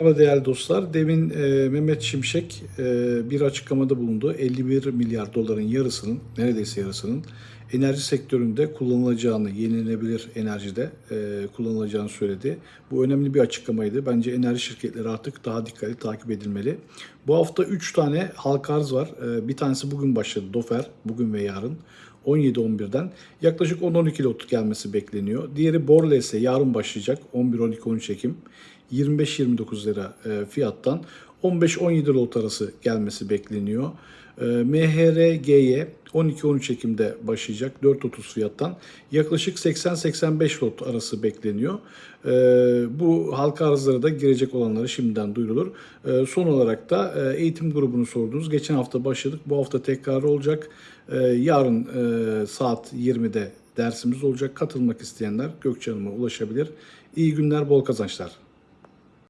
Merhaba değerli dostlar. Demin e, Mehmet Şimşek e, bir açıklamada bulundu. 51 milyar doların yarısının, neredeyse yarısının enerji sektöründe kullanılacağını, yenilenebilir enerjide e, kullanılacağını söyledi. Bu önemli bir açıklamaydı. Bence enerji şirketleri artık daha dikkatli takip edilmeli. Bu hafta 3 tane halka arz var. E, bir tanesi bugün başladı. Dofer, bugün ve yarın. 17-11'den yaklaşık 10-12 lot gelmesi bekleniyor. Diğeri Borles'e yarın başlayacak 11-12-13 Ekim 25-29 lira e, fiyattan 15-17 lot arası gelmesi bekleniyor. E, MHRG'ye 12-13 Ekim'de başlayacak 4.30 fiyattan yaklaşık 80-85 lot arası bekleniyor. E, bu halka arzlara da girecek olanları şimdiden duyurulur. E, son olarak da e, eğitim grubunu sordunuz. Geçen hafta başladık. Bu hafta tekrar olacak. Yarın e, saat 20'de dersimiz olacak. Katılmak isteyenler Gökçe Hanım'a ulaşabilir. İyi günler, bol kazançlar.